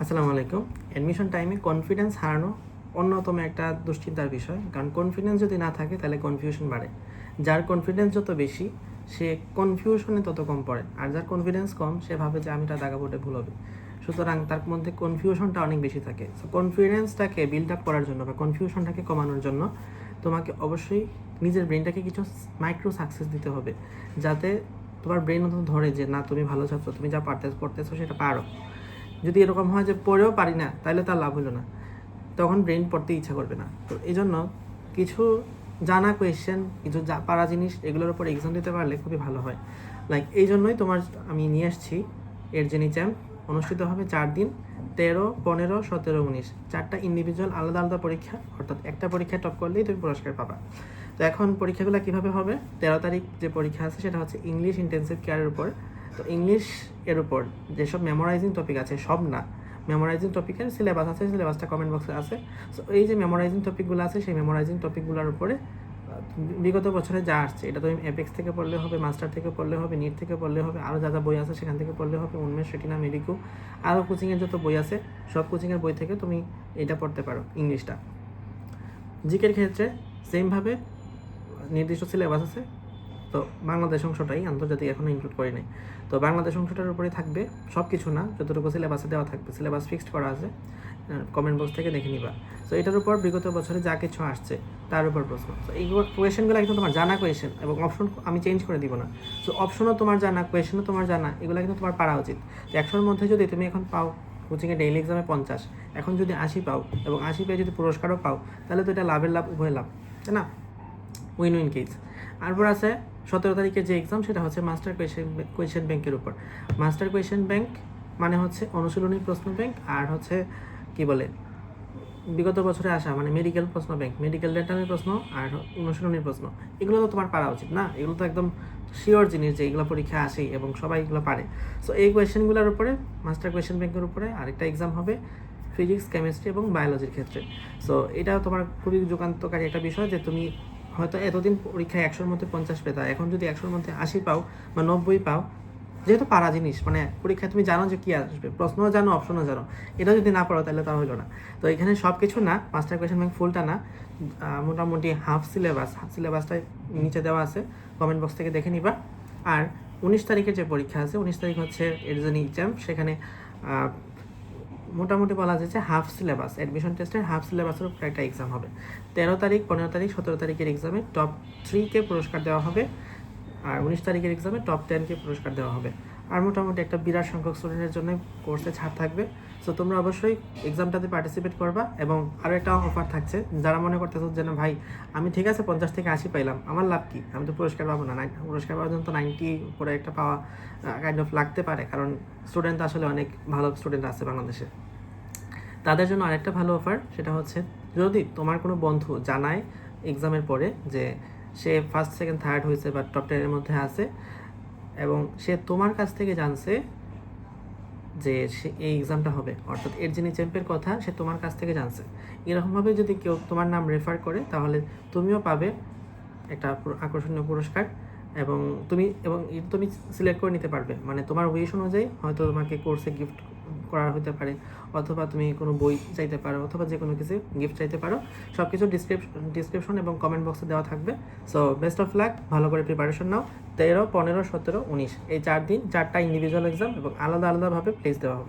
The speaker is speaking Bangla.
আসসালামু আলাইকুম। অ্যাডমিশন টাইমে কনফিডেন্স হারানো অন্যতম একটা দুশ্চিন্তার বিষয়। কারণ কনফিডেন্স যদি না থাকে, তাহলে কনফিউশন বাড়ে। যার কনফিডেন্স যত বেশি, সে কনফিউশনে তত কম পড়ে। আর যার কনফিডেন্স কম, সে ভাবে যে আমি এটা দাগা বোর্ডে ভুল হবে। সুতরাং তার মধ্যে কনফিউশনটা অনেক বেশি থাকে। সো কনফিডেন্সটাকে বিল্ড আপ করার জন্য বা কনফিউশনটাকে কমানোর জন্য তোমাকে অবশ্যই নিজের ব্রেনটাকে কিছু মাইক্রো সাকসেস দিতে হবে। যাতে তোমার ব্রেন ধরে যে, না, তুমি ভালো ছাত্র, তুমি যা পারতে করতেছো সেটা পারো। যদি এরকম হয় যে পড়েও পারি না, তাহলে তার লাভ হলো না। তখন ব্রেন পড়তে ইচ্ছা করবে না। তো এই জন্য কিছু জানা কোয়েশ্চেন কিছু যা পারা জিনিস, এগুলোর উপর এক্সাম দিতে পারলে খুবই ভালো হয়। লাইক এই জন্যই তোমার আমি নিয়ে আসছি এর জেনি চ্যাম্প অনুষ্ঠিত হবে চার দিন, তেরো, পনেরো, সতেরো, উনিশ। চারটা ইন্ডিভিজুয়াল আলাদা আলাদা পরীক্ষা, অর্থাৎ একটা পরীক্ষায় টপ করলেই তুমি পুরস্কার পাবা। তো এখন পরীক্ষাগুলো কীভাবে হবে? তেরো তারিখ যে পরীক্ষা আছে, সেটা হচ্ছে ইংলিশ ইন্টেন্সিভ কেয়ারের উপর। তো ইংলিশ এর উপর যেসব মেমোরাইজিং টপিক আছে, সব না। মেমোরাইজিং টপিকের সিলেবাস আছে সিলেবাসটা কমেন্ট বক্সে আছে। সো এই যে মেমোরাইজিং টপিকগুলো আছে, সেই মেমোরাইজিং টপিকগুলোর উপরে বিগত বছরে যা আসছে, এটা তুমি এপেক্স থেকে পড়লে হবে মাস্টার থেকে পড়লে হবে নিট থেকে পড়লে হবে আরও যা যা বই আছে সেখান থেকে পড়লে হবে উন্মেষ রেটিনা মেডিকু আরও কোচিংয়ের যত বই আছে, সব কোচিংয়ের বই থেকে তুমি এটা পড়তে পারো ইংলিশটা জিকের ক্ষেত্রে সেমভাবে নির্দিষ্ট সিলেবাস আছে তো বাংলাদেশ অংশটাই আন্তর্জাতিক এখনও ইনক্লুড করি নাই। তো বাংলাদেশ অংশটার উপরে থাকবে সব কিছু না, যতটুকু সিলেবাসে দেওয়া থাকবে। সিলেবাস ফিক্সড করা আছে কমেন্ট বক্স থেকে দেখে নিবা। তো এটার উপর বিগত বছরে যা কিছু আসছে, তার উপর প্রশ্ন। তো এই কোয়েশনগুলো কিন্তু তোমার জানা কোয়েশন এবং অপশন আমি চেঞ্জ করে দিব না। তো অপশনও তোমার জানা কোয়েশনও তোমার জানা, এগুলো কিন্তু তোমার পারা উচিত। তো একশোর মধ্যে যদি তুমি এখন পাও কোচিংয়ে ডেইলি এক্সামে পঞ্চাশ, এখন যদি আশি পাও এবং আশি পেয়ে যদি পুরস্কারও পাও, তাহলে তো এটা লাভের লাভ, উভয় লাভ, তাই না? উইন উইন কেস তারপর আছে সতেরো তারিখে যে এক্সাম সেটা হচ্ছে মাস্টার কোয়েশন কোয়েশন ব্যাংকের উপর। মাস্টার কোয়েশন ব্যাংক মানে হচ্ছে অনুশীলনী প্রশ্ন ব্যাংক আর হচ্ছে কি বলে, বিগত বছরে আসা মানে মেডিকেল প্রশ্ন ব্যাংক মেডিকেল ডেন্টালের প্রশ্ন আর অনুশীলনীর প্রশ্ন। এগুলো তো তোমার পারা উচিত না? এগুলো তো একদম শিওর জিনিস যে এগুলো পরীক্ষা আসেই এবং সবাই এগুলো পারে। সো এই কোয়েশনগুলোর উপরে মাস্টার কোয়েশন ব্যাংকের উপরে আরেকটা এক্সাম হবে ফিজিক্স কেমিস্ট্রি এবং বায়োলজির ক্ষেত্রে। সো এটা তোমার খুবই যুগান্তকারী একটা বিষয় যে তুমি হয়তো এতদিন পরীক্ষায় একশোর মধ্যে পঞ্চাশ পেতা, এখন যদি একশোর মধ্যে আশি পাও বা নব্বই পাও, যেহেতু পারা জিনিস মানে পরীক্ষায় তুমি জানো যে কী আসবে, প্রশ্নও জানো অপশনও জানো, এটা যদি না পারো তাহলে তা হলো না। তো এখানে সব কিছু না মাস্টার কোয়েশন ব্যাংক ফুলটা না মোটামুটি হাফ সিলেবাস হাফ সিলেবাসটা নিচে দেওয়া আছে কমেন্ট বক্স থেকে দেখে নিবা। আর উনিশ তারিখের যে পরীক্ষা আছে, উনিশ তারিখ হচ্ছে এর জন্য এক্সাম সেখানে মোটামুটি বলা যায় যে হাফ সিলেবাস অ্যাডমিশন টেস্টের হাফ সিলেবাসের উপর একটা এক্সাম হবে। তেরো তারিখ, পনেরো তারিখ, সতেরো তারিখের এক্সামে টপ থ্রিকে পুরস্কার দেওয়া হবে, আর উনিশ তারিখের এক্সামে টপ টেনকে পুরস্কার দেওয়া হবে। আর মোটামুটি একটা বিরাট সংখ্যক স্টুডেন্টের জন্য কোর্সে ছাড় থাকবে। সো তোমরা অবশ্যই এক্সামটাতে পার্টিসিপেট করবা এবং আরও একটা অফার থাকছে। যারা মনে করতেছো যে না, ভাই, আমি ঠিক আছে পঞ্চাশ থেকে আশি পাইলাম, আমার লাভ কি? আমি তো পুরস্কার পাবো না। পুরস্কার পাওয়ার জন্য তো নাইনটি উপরে একটা পাওয়া কাইন্ড অফ লাগতে পারে। কারণ স্টুডেন্ট আসলে অনেক ভালো স্টুডেন্ট আছে বাংলাদেশে। তাদের জন্য আরেকটা ভালো অফার সেটা হচ্ছে, যদি তোমার কোনো বন্ধু জানায় এক্সামের পরে যে সে ফার্স্ট সেকেন্ড থার্ড হয়েছে বা টপ টেনের মধ্যে আছে এবং সে তোমার কাছ থেকে জানছে যে সে এই এক্সামটা হবে। অর্থাৎ এর যিনি চ্যাম্পের কথা, সে তোমার কাছ থেকে জানছে। এরকমভাবে যদি কেউ তোমার নাম রেফার করে, তাহলে তুমিও পাবে একটা আকর্ষণীয় পুরস্কার এবং তুমি এবং তুমি সিলেক্ট করে নিতে পারবে। মানে তোমার উইশ অনুযায়ী হয়তো তোমাকে কোর্সে গিফট করা হতে পারে, অথবা তুমি কোনো বই চাইতে পারো, অথবা যে কোনো কিছু গিফট চাইতে পারো সব কিছু ডিসক্রিপশন ডিসক্রিপশন এবং কমেন্ট বক্সে দেওয়া থাকবে। সো বেস্ট অফ লাক ভালো করে প্রিপারেশন নাও। তেরো, পনেরো, সতেরো, উনিশ, এই চার দিন, চারটা ইন্ডিভিজুয়াল এক্সাম এবং আলাদা আলাদাভাবে প্লেস দেওয়া হবে।